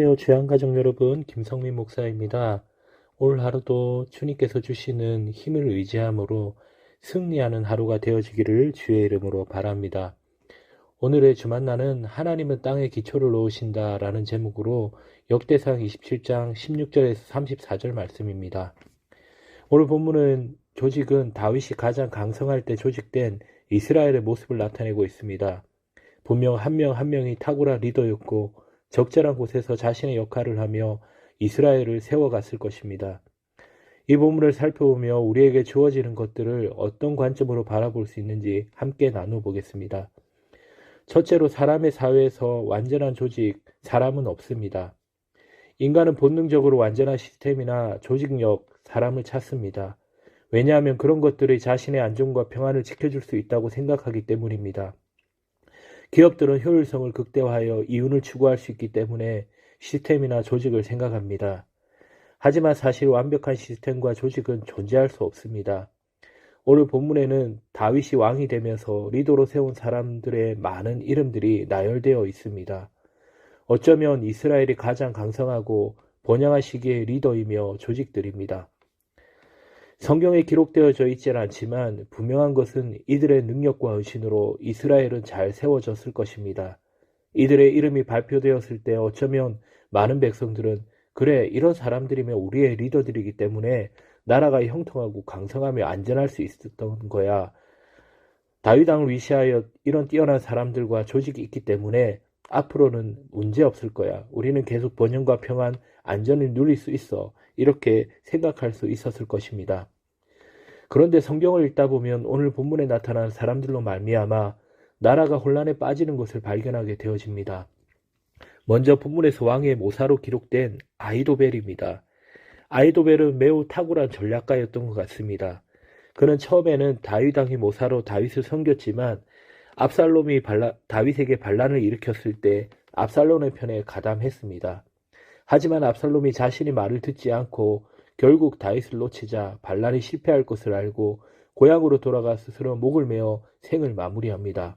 안녕하세요. 죄안가족 여러분, 김성민 목사입니다. 오늘 하루도 주님께서 주시는 힘을 의지함으로 승리하는 하루가 되어지기를 주의 이름으로 바랍니다. 오늘의 주만나는 하나님은 땅에 기초를 놓으신다 라는 제목으로 역대상 27장 16절에서 34절 말씀입니다. 오늘 본문은 조직은 다윗이 가장 강성할 때 조직된 이스라엘의 모습을 나타내고 있습니다. 분명 한 명한 명이 탁월한 리더였고 적절한 곳에서 자신의 역할을 하며 이스라엘을 세워갔을 것입니다. 이 본문을 살펴보며 우리에게 주어지는 것들을 어떤 관점으로 바라볼 수 있는지 함께 나눠보겠습니다. 첫째로 사람의 사회에서 완전한 조직, 사람은 없습니다. 인간은 본능적으로 완전한 시스템이나 조직력, 사람을 찾습니다. 왜냐하면 그런 것들이 자신의 안전과 평안을 지켜줄 수 있다고 생각하기 때문입니다. 기업들은 효율성을 극대화하여 이윤을 추구할 수 있기 때문에 시스템이나 조직을 생각합니다. 하지만 사실 완벽한 시스템과 조직은 존재할 수 없습니다. 오늘 본문에는 다윗이 왕이 되면서 리더로 세운 사람들의 많은 이름들이 나열되어 있습니다. 어쩌면 이스라엘이 가장 강성하고 번영한 시기의 리더이며 조직들입니다. 성경에 기록되어져 있지는 않지만 분명한 것은 이들의 능력과 의신으로 이스라엘은 잘 세워졌을 것입니다. 이들의 이름이 발표되었을 때 어쩌면 많은 백성들은 그래 이런 사람들이면 우리의 리더들이기 때문에 나라가 형통하고 강성하며 안전할 수 있었던 거야. 다윗왕을 위시하여 이런 뛰어난 사람들과 조직이 있기 때문에 앞으로는 문제 없을 거야. 우리는 계속 번영과 평안, 안전을 누릴 수 있어. 이렇게 생각할 수 있었을 것입니다. 그런데 성경을 읽다 보면 오늘 본문에 나타난 사람들로 말미암아 나라가 혼란에 빠지는 것을 발견하게 되어집니다. 먼저 본문에서 왕의 모사로 기록된 아이도벨입니다. 아이도벨은 매우 탁월한 전략가였던 것 같습니다. 그는 처음에는 다윗 왕의 모사로 다윗을 섬겼지만 압살롬이 발라, 다윗에게 반란을 일으켰을 때 압살롬의 편에 가담했습니다. 하지만 압살롬이 자신이 말을 듣지 않고 결국 다윗을 놓치자 반란이 실패할 것을 알고 고향으로 돌아가 스스로 목을 메어 생을 마무리합니다.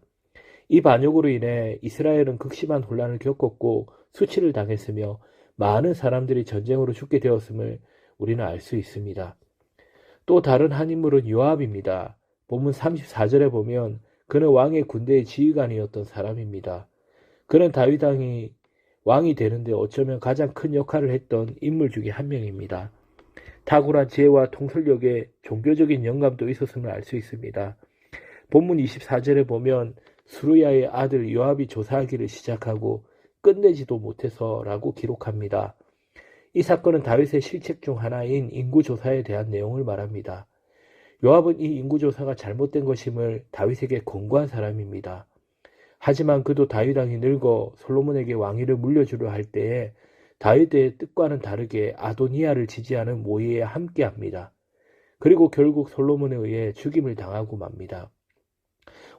이 반역으로 인해 이스라엘은 극심한 혼란을 겪었고 수치를 당했으며 많은 사람들이 전쟁으로 죽게 되었음을 우리는 알 수 있습니다. 또 다른 한 인물은 요압입니다. 본문 34절에 보면 그는 왕의 군대의 지휘관이었던 사람입니다. 그는 다윗 왕이 왕이 되는데 어쩌면 가장 큰 역할을 했던 인물 중에 한 명입니다. 탁월한 지혜와 통솔력에 종교적인 영감도 있었음을 알 수 있습니다. 본문 24절에 보면 수루야의 아들 요압이 조사하기를 시작하고 끝내지도 못해서라고 기록합니다. 이 사건은 다윗의 실책 중 하나인 인구 조사에 대한 내용을 말합니다. 요압은 이 인구조사가 잘못된 것임을 다윗에게 권고한 사람입니다. 하지만 그도 다윗 왕이 늙어 솔로몬에게 왕위를 물려주려 할 때에 다윗의 뜻과는 다르게 아도니아를 지지하는 모의에 함께합니다. 그리고 결국 솔로몬에 의해 죽임을 당하고 맙니다.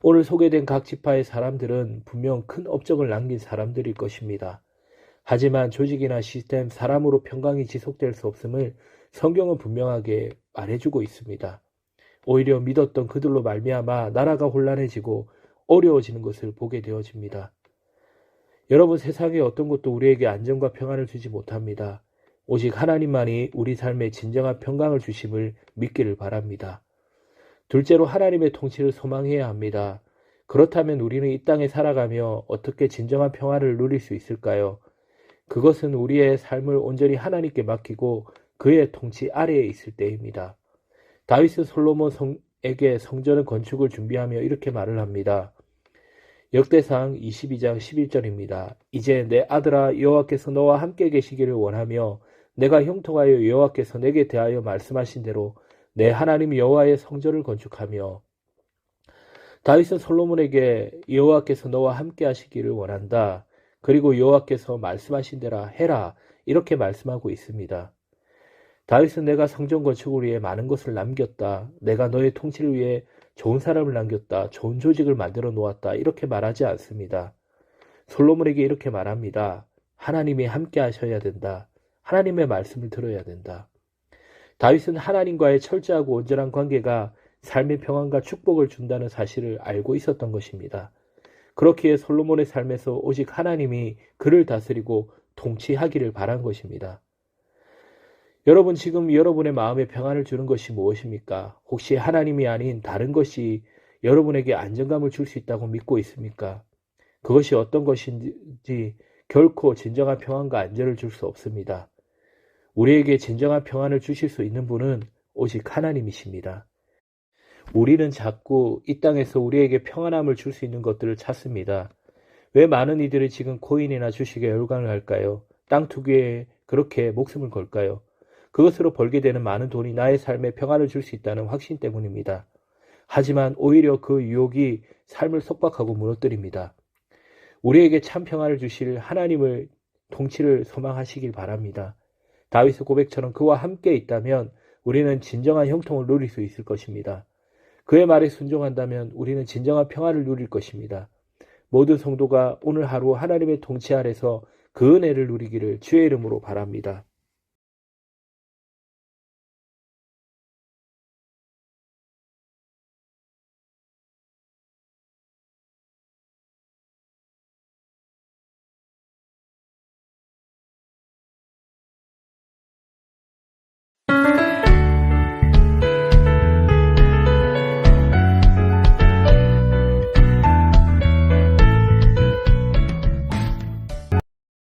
오늘 소개된 각 지파의 사람들은 분명 큰 업적을 남긴 사람들일 것입니다. 하지만 조직이나 시스템, 사람으로 평강이 지속될 수 없음을 성경은 분명하게 말해주고 있습니다. 오히려 믿었던 그들로 말미암아 나라가 혼란해지고 어려워지는 것을 보게 되어집니다. 여러분 세상의 어떤 것도 우리에게 안정과 평안을 주지 못합니다. 오직 하나님만이 우리 삶에 진정한 평강을 주심을 믿기를 바랍니다. 둘째로 하나님의 통치를 소망해야 합니다. 그렇다면 우리는 이 땅에 살아가며 어떻게 진정한 평화를 누릴 수 있을까요? 그것은 우리의 삶을 온전히 하나님께 맡기고 그의 통치 아래에 있을 때입니다. 다윗은 솔로몬에게 성전의 건축을 준비하며 이렇게 말을 합니다. 역대상 22장 11절입니다. 이제 내 아들아 여호와께서 너와 함께 계시기를 원하며 내가 형통하여 여호와께서 내게 대하여 말씀하신 대로 내 하나님 여호와의 성전을 건축하며 다윗은 솔로몬에게 여호와께서 너와 함께 하시기를 원한다. 그리고 여호와께서 말씀하신 대로 해라. 이렇게 말씀하고 있습니다. 다윗은 내가 성전 건축을 위해 많은 것을 남겼다. 내가 너의 통치를 위해 좋은 사람을 남겼다. 좋은 조직을 만들어 놓았다. 이렇게 말하지 않습니다. 솔로몬에게 이렇게 말합니다. 하나님이 함께 하셔야 된다. 하나님의 말씀을 들어야 된다. 다윗은 하나님과의 철저하고 온전한 관계가 삶의 평안과 축복을 준다는 사실을 알고 있었던 것입니다. 그렇기에 솔로몬의 삶에서 오직 하나님이 그를 다스리고 통치하기를 바란 것입니다. 여러분 지금 여러분의 마음에 평안을 주는 것이 무엇입니까? 혹시 하나님이 아닌 다른 것이 여러분에게 안정감을 줄 수 있다고 믿고 있습니까? 그것이 어떤 것인지 결코 진정한 평안과 안전을 줄 수 없습니다. 우리에게 진정한 평안을 주실 수 있는 분은 오직 하나님이십니다. 우리는 자꾸 이 땅에서 우리에게 평안함을 줄 수 있는 것들을 찾습니다. 왜 많은 이들이 지금 코인이나 주식에 열광을 할까요? 땅 투기에 그렇게 목숨을 걸까요? 그것으로 벌게 되는 많은 돈이 나의 삶에 평안을 줄 수 있다는 확신 때문입니다. 하지만 오히려 그 유혹이 삶을 속박하고 무너뜨립니다. 우리에게 참 평안을 주실 하나님을 통치를 소망하시길 바랍니다. 다윗의 고백처럼 그와 함께 있다면 우리는 진정한 형통을 누릴 수 있을 것입니다. 그의 말에 순종한다면 우리는 진정한 평안을 누릴 것입니다. 모든 성도가 오늘 하루 하나님의 통치 아래서 그 은혜를 누리기를 주의 이름으로 바랍니다.